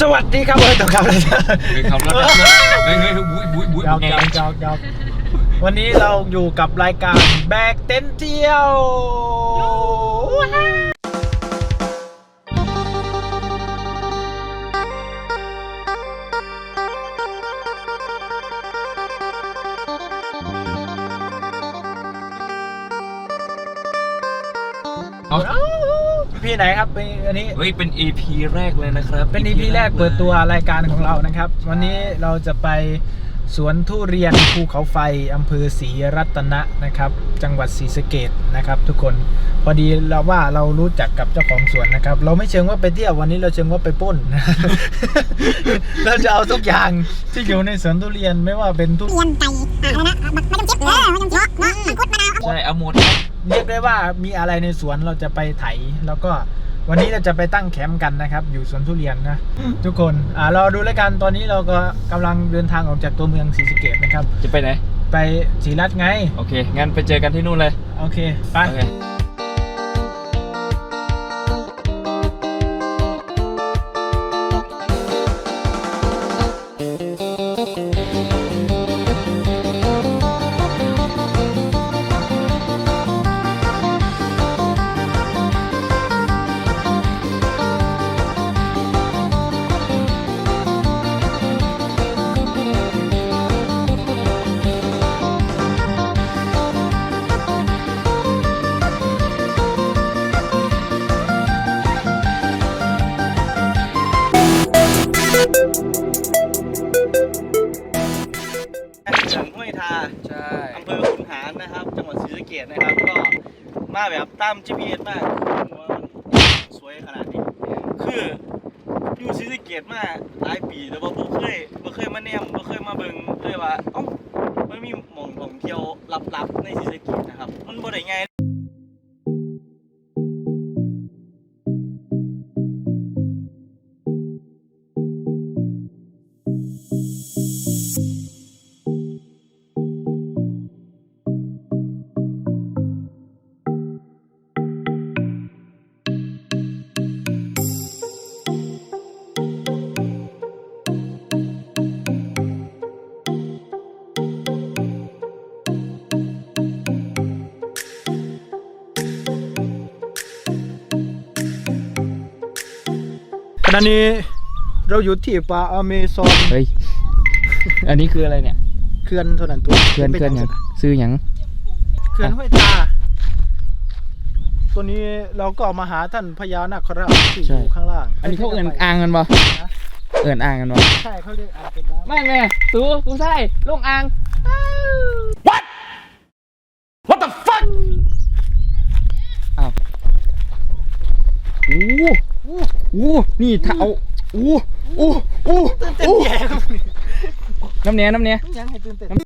สวัสดีครับเออต้องครับเลยเฮ้ยขับรถนะเฮ้ยเฮ้ยเฮ้ยบุ้ยบุ้ยบุ้ยยาวไงยาวยาวยาววันนี้เราอยู่กับรายการแบกเต็นเที่ยวเอา พี่ไหนครับเป็นอันนี้เฮ้ยเป็น EP แรกเลยนะครับเป็น EP แรกเปิดตัวรายการของเรานะครับ วันนี้เราจะไปสวนทุเรียนภูเขาไฟอำเภอศรีรัตนะนะครับ จังหวัดศรีสะเกดนะครับ ทุกคนพอดีเราว่าเรารู้จักกับเจ้าของสวนนะครับ เราไม่เชิงว่าไปเที่ยววันนี้เราเชิงว่าไปปล้น เราจะเอาทุกอย่างที่อยู่ในสวนทุเรียนไม่ว่าเป็นทุเรียนไก่อะไรนะมะมะยมชิดเออมะยมชิดเนาะมังคุดมะนาวใช่เอาหมด เรียกได้ว่ามีอะไรในสวนเราจะไปไถ แล้วก็วันนี้เราจะไปตั้งแคมป์กันนะครับ อยู่สวนทุเรียนนะ ทุกคนอ่ารอดูแล้วกันตอนนี้เราก็กำลังเดินทางออกจากตัวเมืองศรีสะเกดนะครับ จะไปไหน ไปศรีรัตน์ไง โอเค งั้นไปเจอกันที่นู่นเลย โอเค ไป โอเค เกตนะครับ ก็มาแบบตาม GPS มากว่ามันสวยขนาดนี้ คืออยู่ศรีสะเกตมาหลายปีแต่ว่าบ่เคยบ่เคยมาแนมบ่เคยมาเบิ่งเลยว่าเอ้ามันมีหม่องท่องเที่ยวลับๆในศรีสะเกตนะครับ มันบ่ได้ง่าย ณะนี้เราอยู่ที่ป่าอเมซอนเฮ้ย อันนี้คืออะไรเนี่ย เขื่อนเท่านั้นตัวเขื่อนเขื่อนหยังซื้อหยังเขื่อนห้วยทาตัวนี้เราก็เอามาหาท่านพญานาคราชที่อยู่ข้างล่างอันนี้เขาเอื่นอ่างกันบ่เอื่นอ่างกันบ่ใช่เขาเรียกอ่างเป็นน้ำไม่แม่ตูกูใช่ลงอ่าง What the fuck อ้าวอู้อู้ อู้นี่ถ้าเอาอู้อู้อู้ตื่นเต้นอู้แย่ครับน้ำเนี้ยน้ำเนี้ยยังให้ตื่นเต้น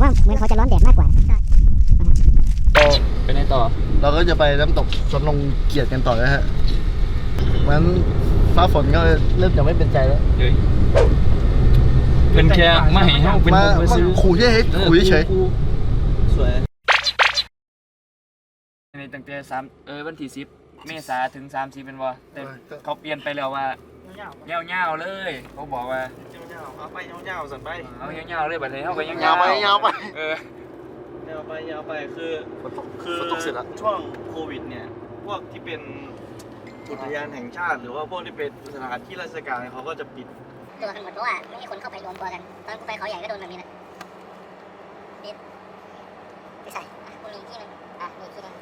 ผมว่าเหมือนเขาจะร้อนแดดมากกว่าต่อไปไหนต่อ เราก็จะไปน้ำตกสวนลงเกียรติกันต่อนะฮะมันฟ้าฝนก็เริ่มจะไม่เป็นใจแล้วเฮ้ยเป็นแค่ไม่ให้เฮาเป็นมาคนมาซื้อขู่เฉยๆขู่เฉยสวยในตั้งแต่สามเออวันที่สิบเมษาถึงสามสิบเป็นบ่แต่เขาเปลี่ยนไปแล้วว่า เงาๆเลย เขาบอกว่ายาวๆเอาไปยาวๆสั่นไปเอาเงาๆเลยบัดนี้เขาก็ยังๆยาวไปยาวไป เออยาวไปยาวไปคือฝนตกคือฝนตกเสร็จแล้วช่วงโควิดเนี่ย พวกที่เป็นอุทยานแห่งชาติ หรือว่าพวกที่เป็นสถานที่ราชการเนี่ยเขาก็จะปิด ตัวกันหมดเพราะว่าไม่มีคนเข้าไปรวมตัวกัน ตอนกูไปเขาใหญ่ก็โดนแบบนี้นะนี่ไม่ใส่อะกูมีอีกที่หนึงอะมีอีกที่หนึง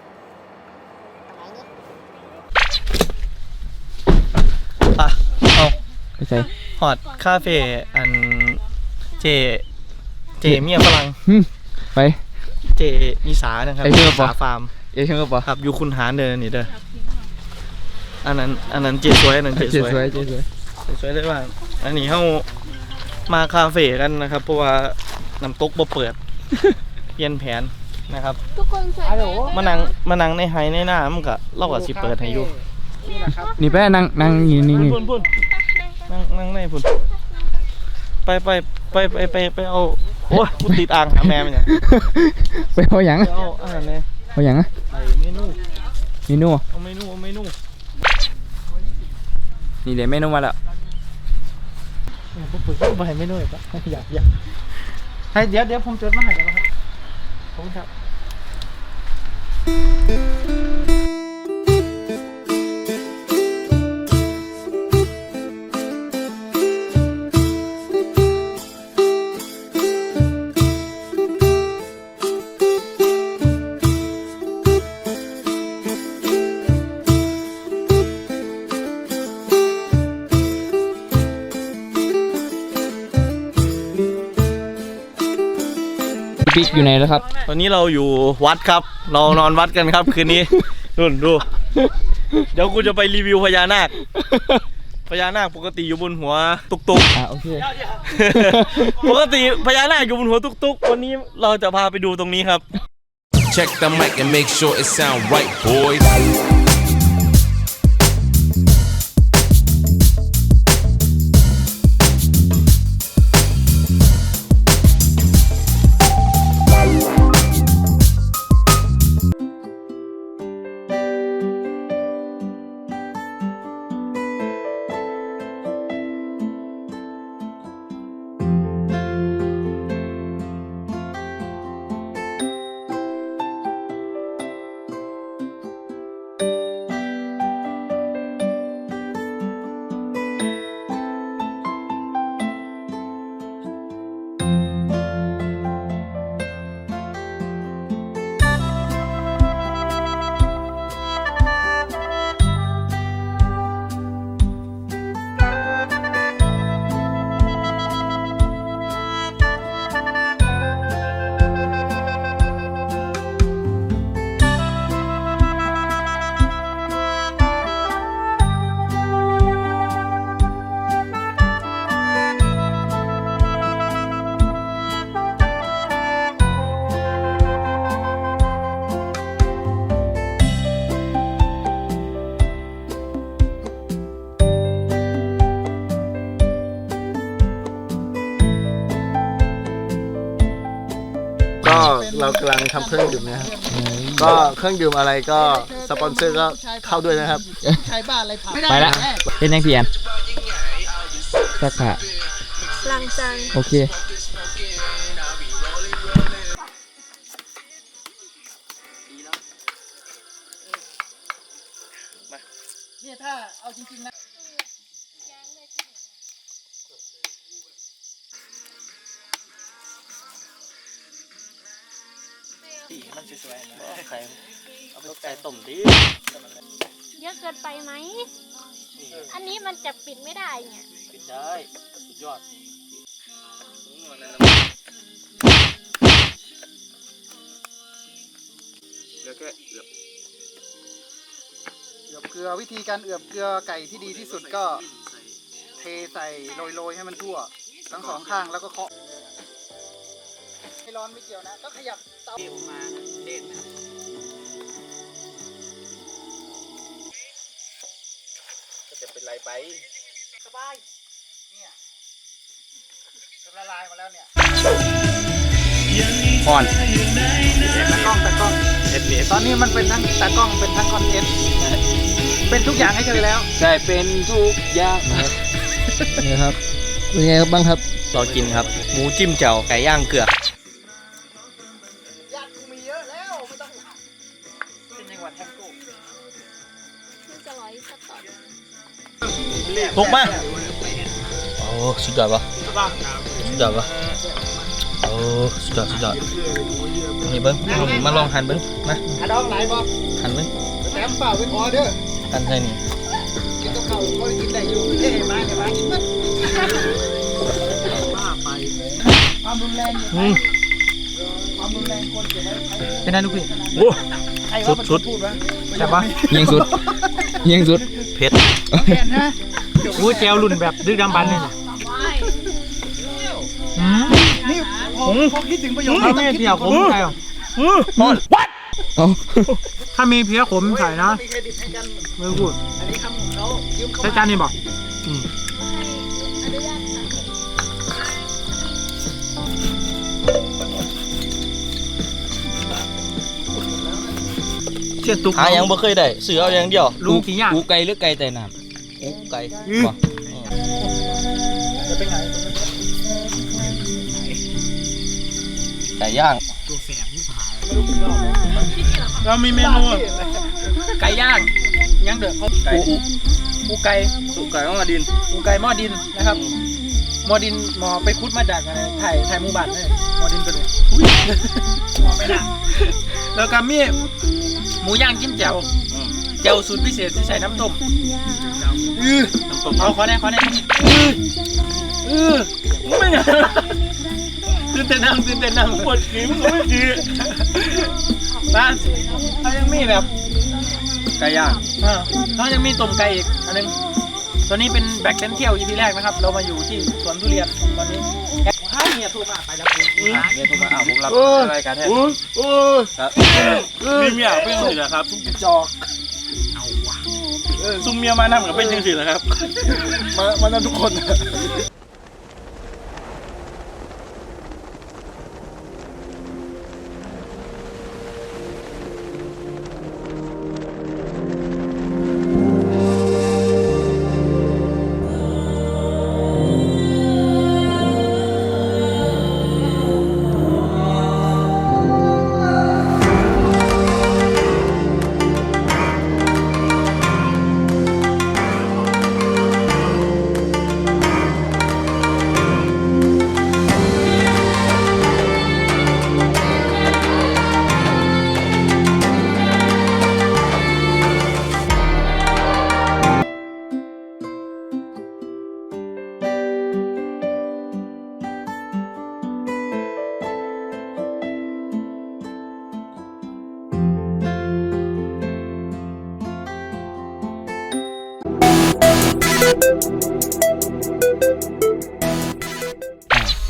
ใส่ฮอดคาเฟ่อันเจ เจเมียฝรั่งหึไป เจอีสานะครับไอ้เหี้ยอีปะ สาฟาร์มเอ้ยเชิงก็ปะครับอยู่คุณหารเดินนี่เด้ออันนั้นอันนั้นเจสวยอันนั้นเจเจ๊สวยสวยเจ๊สวยสวยเลยว่าอันนี้เฮามาคาเฟ่กันนะครับ เพราะว่าน้ำตกบ่เปิด เปลี่ยนแผนนะครับทุกคนสวยไหมมานั่งมานั่งในไฮในหน้ามันก็เราก็สิเปิดให้อยู่นี่ไปนั่งนั่งนี่นี่นี่พุ่นพุ่น นั่งนั่งในพุ่นไปไปไปไปไปไปเอาโอ้ยกูติดอ่างหาแม่มันเนี่ยไปเอาหยังไปเอาอาหารเลยเอาหยังอะไอ้เมนูนี่นู่นเอาเมนูเอาเมนูนี่เดี๋ยวเมนูมาแล้วผมเปิดไปเมนูอีกปะอยากอยากให้เดี๋ยวเดี๋ยวผมจดมาให้แล้วครับขอบคุณครับ อยู่ไหนแล้วครับ ตอนนี้เราอยู่วัดครับ เรานอนวัดกันครับคืนนี้นุ่นดู เดี๋ยวกูจะไปรีวิวพญานาค พญานาคปกติอยู่บนหัวตุกตุกอ่าโอเคปกติพญานาคอยู่บนหัวตุกตุกวันนี้เราจะพาไปดูตรงนี้ครับ Check the mic and make sure it sound right, boys. ำลังทำเครื่องดื่มนะครับ ก็เครื่องดื่มอะไรก็สปอนเซอร์ก็เข้าด้วยนะครับไปละเป็นยังพี่แอนสักผ้าลังจัง โอเค สวยๆนะไข่เอาไปไก่ต้มดิเยอะเกินไปไหมอันนี้มันจะปิดไม่ได้เนี่ย กินได้สุดยอดแล้วก็เอือบเอือบเกลือวิธีการเอือบเกลือไก่ที่ดีที่สุดก็เทใส่โรยๆให้มันทั่ว ทั้งสองข้างแล้วก็เคาะไม่ร้อนไม่เกี่ยวนะ ก็ขยับเตาจะเป็นไไปสบายเนี่ยจะละลายมาแล้วเนี่ยพอนตากล้องตากล้องเอ็ดเอ็ดตอนนี้มันเป็นทั้งตากล้องเป็นทั้งคอนเทนต์เป็นทุกอย่างให้เธอแล้วได้เป็นทุกอย่างนี่ครับเป็นไงบ้างครับเรากินครับ หมูจิ้มแจ่วไก่ย่างเกลือ ดทุกมาโอ้สุดยอดปะสุดยอดปะโอ้สุดยอดสุดยอดนี่เบิ้งมาลองหั่นเบิ้งมาอะดองไหนบอกหั่นเบิ้งแถมเปล่าไปขอเด้อหั่นใส่นี่กินกับข้าวก็กินได้อยู่เอ้ยมาเดี๋ยวมากินมั้ยความรุนแรงอยู่ไหนความรุนแรงคนเก็บไว้ใช้เป็นนั่นลูกพี่ใครว่าเป็นคนพูดวะแต่ปะยิงสุดยิงสุดเผ็ดแม่นนะ วู้แจวรุ่นแบบดึกดำบรรพ์เลยอืมนี่ผมผมคิดถึงประโยคถ้าไม่เพียขมใส่หรอถ้ามีเพียขมใส่นะมีเครดิตให้กัน ไม่พูดอันนี้คำของเขายืมเขาใช้จานนี้บอกอนุญาตค่ะเชี่ยตุกหายังบ่เคยได้ซื้อเอาอย่างเดียวลูกกี่อย่าง กูไก่หรือไก่แต่น้ำ กูไก่บ่จะไปไหนไก่ย่างเรามีเมนูไก่ย่างยังเดือดเขาไก่ปูไก่สุกไก่ต้องมาดินปูไก่หม้อดินนะครับหม้อดินหมอไปคุดมาจากอะไรไทยไทยหมู่บ้านเนี่ยหม้อดินตัวนี้หม้อไม่ได้แล้วก็มีหมูย่างจิ้มแจ่ว แจ่วสูตรพิเศษที่ใส่น้ำต้มอือน้ำต้มเอาขอแน่ขอแน่อืออือไม่ไงตื่นเต้นนั่งตื่นเต้นนั่งปวดขี้มึงไม่ขี้บ้านเขายังมีแบบไก่ย่างอ่าเขายังมีต้มไก่อีกอันหนึงตัวนี้เป็นแบ็คเซนเที่ยว EP แรกนะครับ เรามาอยู่ที่สวนทุเรียนตอนนี้ถ้าเมียโทรมาไปแล้วคุณเนี่ยโทรมาอ้าวผมรับรายการแทนครับมีเมียเป็นจังซี่แหละครับจอก ซุ่มเมียมานั่งกับเป็นจังซี่แหละครับ มามานั่งทุกคน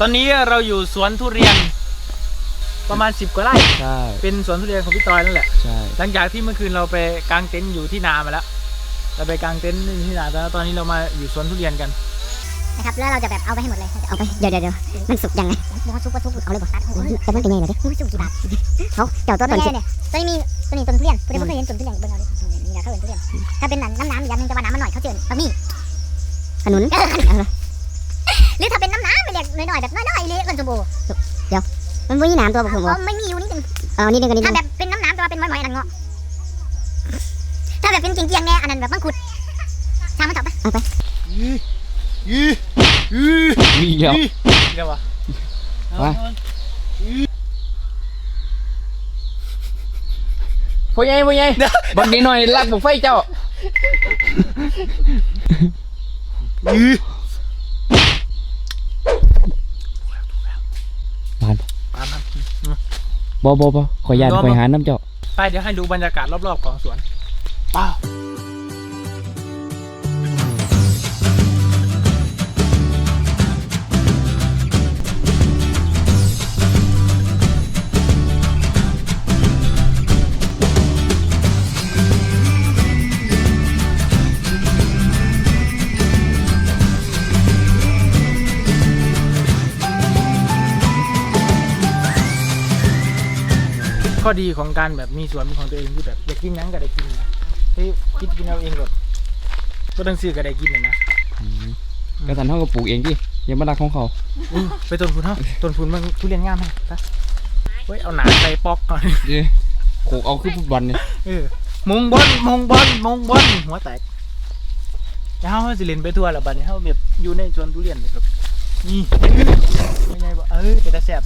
ตอนนี้เราอยู่สวนทุเรียนประมาณ 10 กว่าไร่ ใช่เป็นสวนทุเรียนของพี่ตอยนั่นแหละ ใช่ หลังจากที่เมื่อคืนเราไปกางเต็นท์อยู่ที่นามาแล้ว เราไปกางเต็นท์อยู่ที่นาแล้วตอนนี้เรามาอยู่สวนทุเรียนกัน นะครับ แล้วเราจะแบบเอาไปให้หมดเลย เอาไป เดี๋ยวเดี๋ยวเดี๋ยวมันสุกยังไงมันสุกก็สุกเอาเลยบอกแต่มันเป็นยังไงดิสุกกี่บาทเขาเดี๋ยวตัวต้นเนี่ยตัวนี้มีตัวนี้ต้นทุเรียนตัวนี้ไม่เคยเห็นต้นทุเรียนเบิ่งเอาดินี่นะเขาเห็นทุเรียน ถ้าเป็นน้ำน้ำอย่างนึงแต่ว่าน้ำมันหน่อยเขาเจอบะหมี่ขนุน หรือถ้าเป็นน้ำน้ำไปเรียกน้อยๆแบบน้อยๆเลยเอิ้นสมบูเดี๋ยวมันไม่มีน้ำตัวผมบอกไม่มีอยู่นิดนึงอ๋อนิดนึงกันนิดนึงถ้าแบบเป็นน้ำน้ำแต่ว่าเป็นม้อยๆอันนั้นเงาะถ้าแบบเป็นเกียงๆแน่อันนั้นแบบมังคุดทางมันตอบไปเอาไปมีแล้วเดี๋ยววะว่าพ่อใหญ่พ่อใหญ่บักนี้หน่อยลักบุกไฟเจ้า บาน ตามนั้น บ่บ่บ่ขอยยานรอบ่ขอยหาน้ำเจ้า ไปเดี๋ยวให้ดูบรรยากาศรอบๆของสวนว้า ข้อดีของการแบบมีสวนเป็นของตัวเองที่แบบอยากกินหยังก็ได้กินนะที่คิดกินเอาเองหมดก็ต้องซื้อก็ได้กินนะนะกระสันเฮาก็ปลูกเองดิอย่ามารักของเขาอืมไปต้นพุนเฮาต้นพุนมันทุเรียนงามไหมไปเฮ้ยเอาหนาใส่ปอกก่อนเด้โขกเอาคือฟุตบอลเนี่ยเออมงบอลมงบอลมงบอลหัวแตกแล้วเขาสิเล่นไปทั่วแล้วบัดนี้เขาแบบอยู่ในสวนทุเรียนเลยครับนี่ไม่ไงบ่เออเป็นตาแซ่บ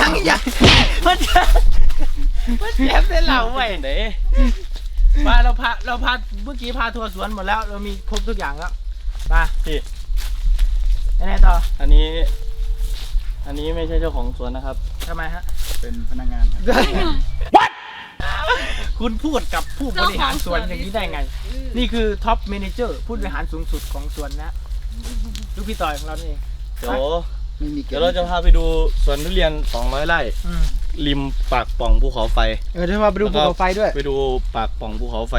ยังอีกยังมันจะมันแซ่บได้เหล่าไว้เด้มาเราพาเราพาเมื่อกี้พาทัวร์สวนหมดแล้ว เรามีครบทุกอย่างแล้วมาพี่ยังไงต่อ อันนี้ อันนี้ไม่ใช่เจ้าของสวนนะครับทำไมฮะ เป็นพนักงานครับคุณพูดกับผู้บริหารสวนอย่างนี้ได้ไง นี่คือท็อปเมนเจอร์ผู้บริหารสูงสุดของสวนนะ ลูกพี่ต่อยของเรานี่เองเดี๋ยว ไม่มีเดี๋ยวเราจะพาไปดูสวนทุเรียน 200 ไร่ อืมริมปากป่องภูเขาไฟ เออเดี๋ยวมาไปดูภูเขาไฟด้วย ไปดูปากป่องภูเขาไฟ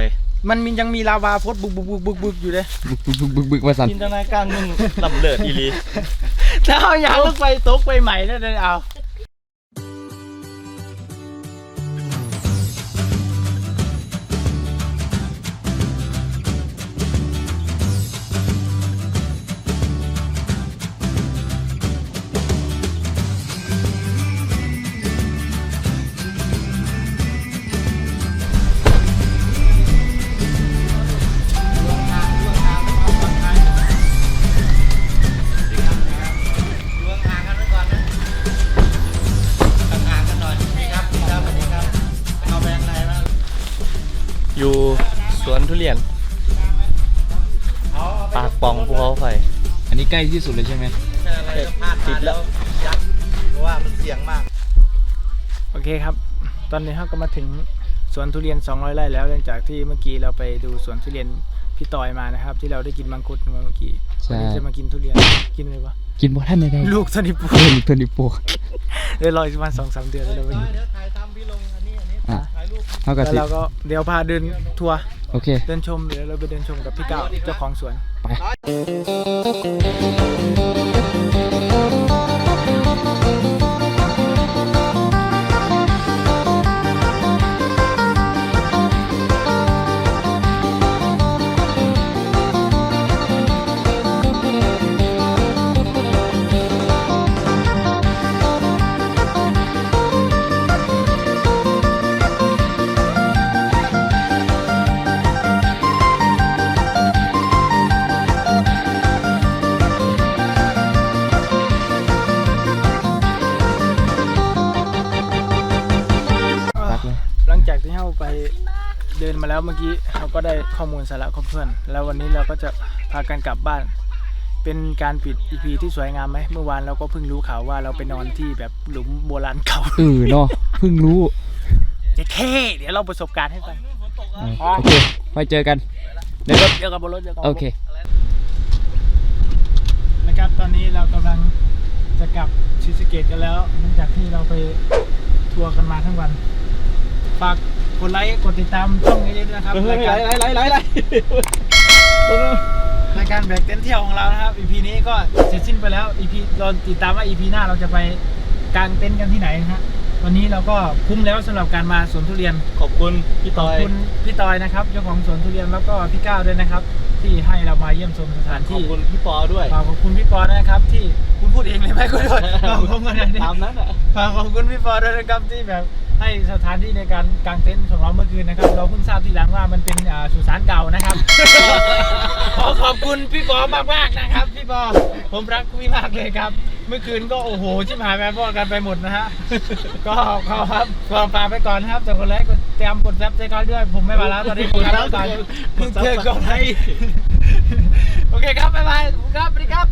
มันมียังมีลาวาพดบุกบุกบุกบุกบุกอยู่เลยบึกบึกบึกบึกมาสั่นจินตนาการมึงลำเลิศอีหลี ถ้าเอาอย่างลูกไปตกไปใหม่นั่นเลยเอา ใกล้ที่สุดเลยใช่ไหมติดแล้วเพราะว่ามันเสี่ยงมาก โอเคครับ ตอนนี้เราก็มาถึงสวนทุเรียน 200 ไร่แล้วหลังจากที่เมื่อกี้เราไปดูสวนทุเรียนพี่ต่อยมานะครับ ที่เราได้กินมังคุดมาเมื่อกี้วัใช่นนี้จะมากินทุเรียนกินเลยวะกินบ่ท่านใดลูกสนิทปูๆเพื่อนเพื่อนดิโปเดี๋ยวรออีกประมาณสองสามเดือนแล้วเราไปกินเดี๋ยวถ่ายทำพี่ลงอันนี้อันนี้อะถ่ายรูปเท่ากับแล้วสิเราก็เดี๋ยวพาเดินทัวร์โอเคเดินชมเดี๋ยวเราไปเดินชมกับพี่ก้าวเจ้าของสวน ไป เดินมาแล้วเมื่อกี้เราก็ได้ข้อมูลสาระครบถ้วน แล้ววันนี้เราก็จะพากันกลับบ้าน เป็นการปิด EP ที่สวยงามไหมเมื่อวานเราก็เพิ่งรู้ข่าวว่าเราไปนอนที่แบบหลุมโบราณเก่า เออเนาะเพิ่งรู้เจะเท่เดี๋ยวเราประสบการณ์ให้ฟังอะโอเคไว้เจอกันเดี๋ยวรถเดี๋ยวกับบนรถเดี๋ยวกับบนโอรถเค นะครับตอนนี้เรากำลังจะกลับชิสเกตกันแล้วหลังจากที่เราไปทัวร์กันมาทั้งวัน ฝาก กดไลค์กดติดตามช่องนี้ด้วยนะครับรายการไหลไหลไหลรายการแบกเต็นท์เที่ยวของเรานะครับ EP นี้ก็เสร็จสิ้นไปแล้ว EP เราติดตามว่า EP หน้าเราจะไปกางเต็นท์กันที่ไหนนะฮะวันนี้เราก็คุ้มแล้วสำหรับการมาสวนทุเรียนขอบคุณพี่ขตอบอยคุณพี่ตอยนะครับเจ้าของสวนทุเรียนแล้วก็พี่ก้าวด้วยนะครับ ที่ให้เรามาเยี่ยมชมสถานขอบที่คุณพี่ปอด้วยฝากขอบคุณพี่ปอด้วยนะครับ ที่คุณพูดเองเลยไหมคุณด้วยขอบคุณกันเลยตามนั้นอะฝากขอบคุณพี่ปอด้วยนะครับที่แบบ ให้สถานที่ในการกางเต็นท์ของเราเมื่อคืนนะครับ เราเพิ่งทราบทีหลังว่ามันเป็นอ่าสุสานเก่านะครับ ขอขอบคุณพี่ปอมากมากๆนะครับ พี่ปอผมรักพี่มากเลยครับ เมื่อคืนก็โอ้โหชิบหายแม่พ่อกันไปหมดนะฮะ ก็ขอครับขอฝากไปก่อนนะครับแต่คนแรกกดเตรียมกดซับใจก่อนด้วย ผมไม่มาแล้วตอนนี้กดซับก่อนกดซับเพื่อนกดให้ โอเคครับบ๊ายบายขอบคุณครับสวัสดีครับ